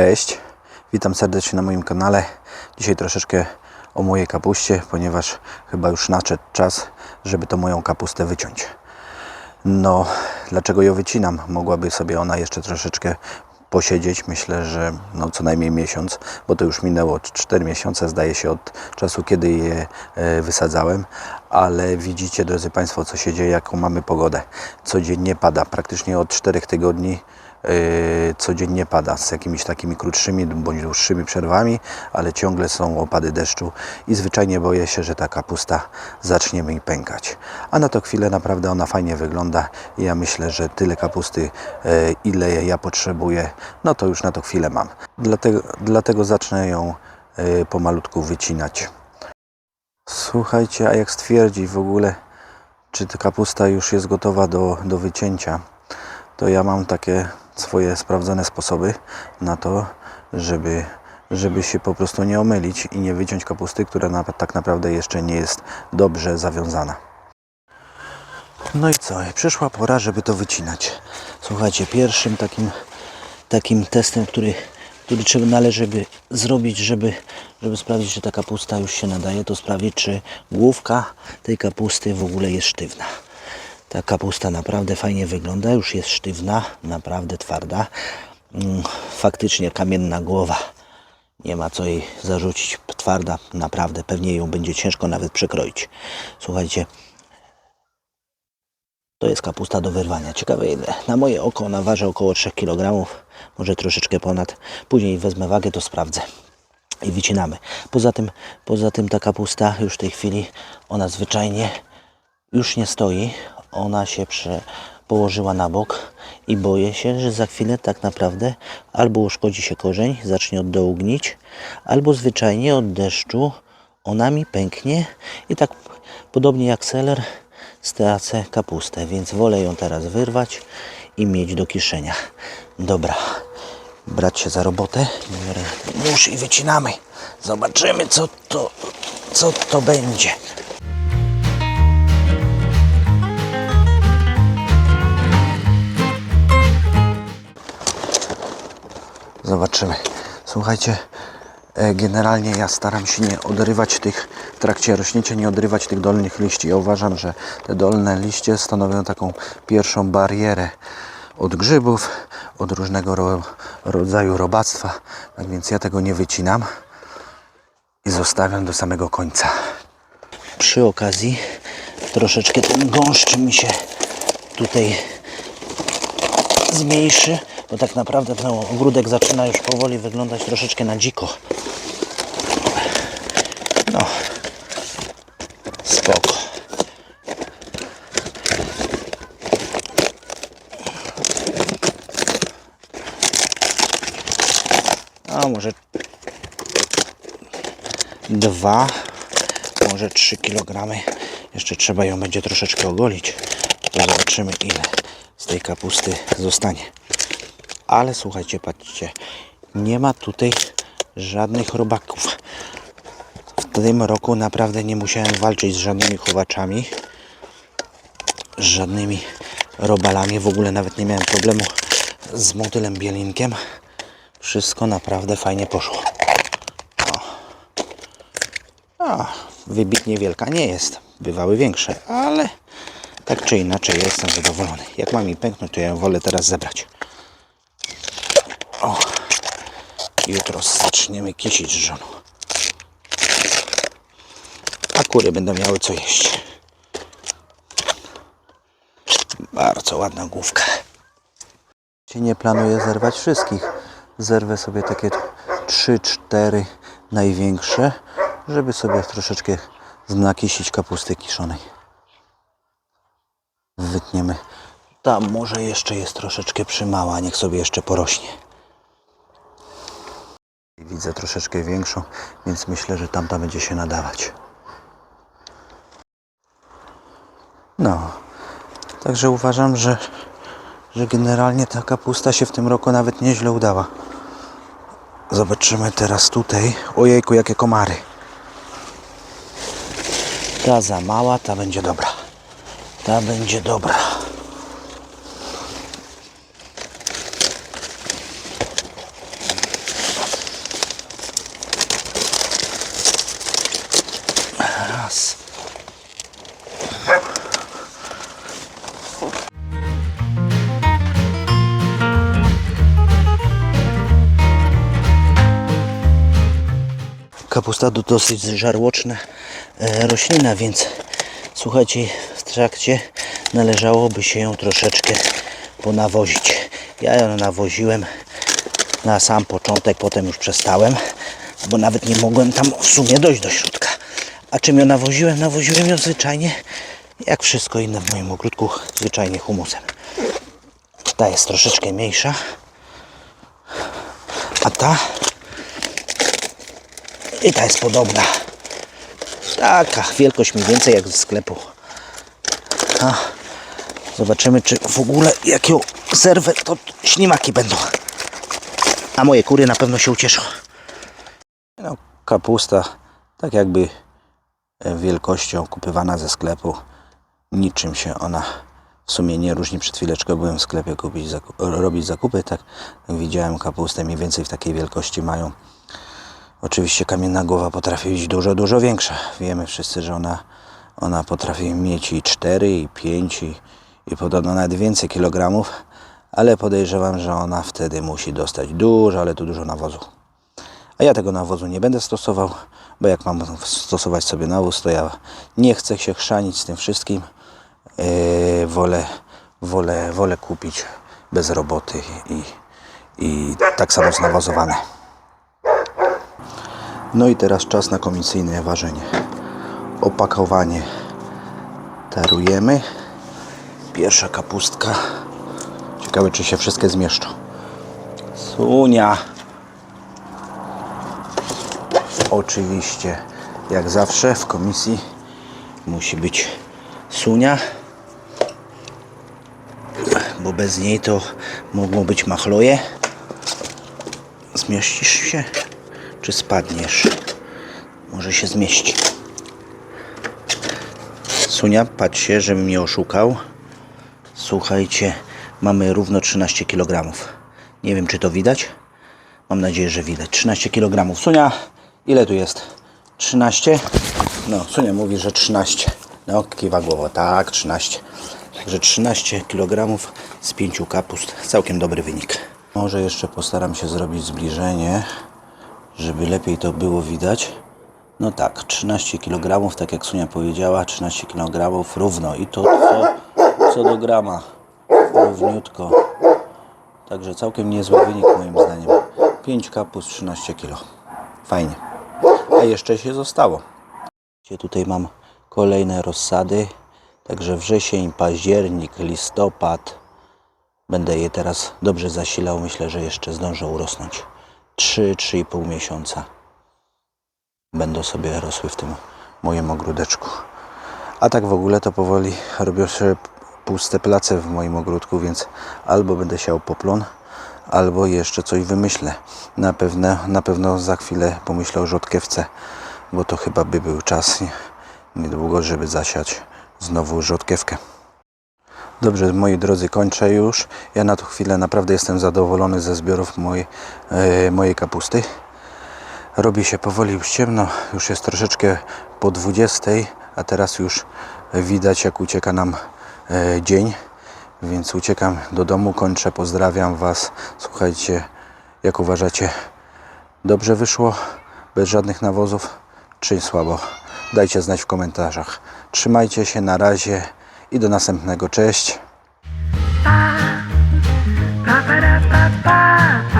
Cześć, witam serdecznie na moim kanale. Dzisiaj troszeczkę o mojej kapuście, ponieważ chyba już nadszedł czas, żeby to moją kapustę wyciąć. No, dlaczego ją wycinam? Mogłaby sobie ona jeszcze troszeczkę posiedzieć. Myślę, że no co najmniej miesiąc, bo to już minęło 4 miesiące, zdaje się, od czasu, kiedy je e, wysadzałem. Ale widzicie, drodzy Państwo, co się dzieje, jaką mamy pogodę. Codziennie pada, praktycznie od 4 tygodni codziennie pada z jakimiś takimi krótszymi bądź dłuższymi przerwami, ale ciągle są opady deszczu i zwyczajnie boję się, że ta kapusta zacznie mi pękać. A na to chwilę naprawdę ona fajnie wygląda i ja myślę, że tyle kapusty, yy, ile ja potrzebuję, no to już na to chwilę mam. Dlatego, dlatego zacznę ją yy, pomalutku wycinać. Słuchajcie, a jak stwierdzi w ogóle, czy ta kapusta już jest gotowa do, do wycięcia, to ja mam takie swoje sprawdzone sposoby na to, żeby, żeby się po prostu nie omylić i nie wyciąć kapusty, która na, tak naprawdę jeszcze nie jest dobrze zawiązana. No i co? Przyszła pora, żeby to wycinać. Słuchajcie, pierwszym takim, takim testem, który, który trzeba należy by zrobić, żeby, żeby sprawdzić, czy ta kapusta już się nadaje, to sprawdzić, czy główka tej kapusty w ogóle jest sztywna. Ta kapusta naprawdę fajnie wygląda, już jest sztywna, naprawdę twarda. Mm, Faktycznie kamienna głowa. Nie ma co jej zarzucić. Twarda, naprawdę. Pewnie ją będzie ciężko nawet przekroić. Słuchajcie, to jest kapusta do wyrwania. Ciekawe ile. Na moje oko ona waży około 3 kg, może troszeczkę ponad. Później wezmę wagę, to sprawdzę i wycinamy. Poza tym, poza tym ta kapusta już w tej chwili ona zwyczajnie już nie stoi. Ona się prze, położyła na bok i boję się, że za chwilę tak naprawdę albo uszkodzi się korzeń, zacznie od dołu gnić, albo zwyczajnie od deszczu ona mi pęknie i tak podobnie jak seler stracę kapustę, więc wolę ją teraz wyrwać i mieć do kieszenia. Dobra, brać się za robotę, biorę i wycinamy. Zobaczymy co to, co to będzie. Zobaczymy. Słuchajcie, e, generalnie ja staram się nie odrywać tych, w trakcie rośnięcia nie odrywać tych dolnych liści. Ja uważam, że te dolne liście stanowią taką pierwszą barierę od grzybów, od różnego ro, rodzaju robactwa. Tak więc ja tego nie wycinam i zostawiam do samego końca. Przy okazji troszeczkę ten gąszcz mi się tutaj zmniejszy, bo tak naprawdę ten ogródek zaczyna już powoli wyglądać troszeczkę na dziko. No, spoko. A może dwa, może 3 kg. Jeszcze trzeba ją będzie troszeczkę ogolić. To zobaczymy ile z tej kapusty zostanie. Ale słuchajcie, patrzcie, nie ma tutaj żadnych robaków. W tym roku naprawdę nie musiałem walczyć z żadnymi chowaczami, z żadnymi robalami. W ogóle nawet nie miałem problemu z motylem bielinkiem. Wszystko naprawdę fajnie poszło. A, wybitnie wielka nie jest. Bywały większe, ale tak czy inaczej jestem zadowolony. Jak mam mi pęknąć, to ja ją wolę teraz zebrać. O, jutro zaczniemy kisić z żoną. A kury będą miały co jeść. Bardzo ładna główka. Nie planuję zerwać wszystkich. Zerwę sobie takie 3-4 największe, żeby sobie troszeczkę nakisić kapusty kiszonej. Wytniemy. Tam może jeszcze jest troszeczkę przymała, niech sobie jeszcze porośnie. Widzę troszeczkę większą, więc myślę, że tamta będzie się nadawać. No, także uważam, że, że generalnie ta kapusta się w tym roku nawet nieźle udała. Zobaczymy teraz tutaj. Ojejku, jakie komary. Ta za mała, ta będzie dobra. Ta będzie dobra. Kapusta to dosyć żarłoczna e, roślina, więc słuchajcie, w trakcie należałoby się ją troszeczkę ponawozić. Ja ją nawoziłem na sam początek, potem już przestałem, bo nawet nie mogłem tam w sumie dojść do środka. A czym ją nawoziłem? Nawoziłem ją zwyczajnie, jak wszystko inne w moim ogródku, zwyczajnie humusem. Ta jest troszeczkę mniejsza, a ta i ta jest podobna. Taka wielkość mniej więcej jak ze sklepu. A, zobaczymy, czy w ogóle jak ją zerwę, to ślimaki będą. A moje kury na pewno się ucieszą. No, kapusta, tak jakby e, wielkością kupywana ze sklepu. Niczym się ona w sumie nie różni. Przed chwileczką byłem w sklepie kupić, robić zakupy, tak widziałem kapustę mniej więcej w takiej wielkości mają. Oczywiście kamienna głowa potrafi być dużo, dużo większa. Wiemy wszyscy, że ona, ona potrafi mieć i 4, i 5, i, i podobno nawet więcej kilogramów, ale podejrzewam, że ona wtedy musi dostać dużo, ale tu dużo nawozu. A ja tego nawozu nie będę stosował, bo jak mam stosować sobie nawóz, to ja nie chcę się chrzanić z tym wszystkim. Yy, wolę, wolę, wolę kupić bez roboty i, i tak samo znawozowane. No i teraz czas na komisyjne ważenie. Opakowanie tarujemy. Pierwsza kapustka. Ciekawe, czy się wszystkie zmieszczą. Sunia. Oczywiście, jak zawsze w komisji musi być sunia, bo bez niej to mogą być machloje. Zmieścisz się, czy spadniesz? Może się zmieści. Sunia, patrzcie, żebym nie oszukał. Słuchajcie, mamy równo 13 kg. Nie wiem, czy to widać. Mam nadzieję, że widać. 13 kg. Sunia, ile tu jest? 13? No, Sunia mówi, że 13. No, kiwa głowa. Tak, 13. Także 13 kg z 5 kapust. Całkiem dobry wynik. Może jeszcze postaram się zrobić zbliżenie, żeby lepiej to było widać. No tak, 13 kg, tak jak Sunia powiedziała, 13 kg równo. I to co, co do grama. Równiutko. Także całkiem niezły wynik moim zdaniem. 5 kapust, 13 kg. Fajnie. A jeszcze się zostało. Tutaj mam kolejne rozsady. Także wrzesień, październik, listopad. Będę je teraz dobrze zasilał. Myślę, że jeszcze zdążę urosnąć. 3-3,5 miesiąca będą sobie rosły w tym moim ogródeczku. A tak w ogóle to powoli robią się puste place w moim ogródku, więc albo będę siał poplon, albo jeszcze coś wymyślę. Na pewno, na pewno za chwilę pomyślę o rzodkiewce, bo to chyba by był czas nie- niedługo, żeby zasiać znowu rzodkiewkę. Dobrze, moi drodzy, kończę już. Ja na tą chwilę naprawdę jestem zadowolony ze zbiorów mojej, e, mojej kapusty. Robi się powoli już ciemno, już jest troszeczkę po 20, a teraz już widać jak ucieka nam e, dzień, więc uciekam do domu, kończę, pozdrawiam Was. Słuchajcie, jak uważacie, dobrze wyszło, bez żadnych nawozów, czy słabo? Dajcie znać w komentarzach. Trzymajcie się, na razie i do następnego, cześć. Ba-ba-da-ba-ba.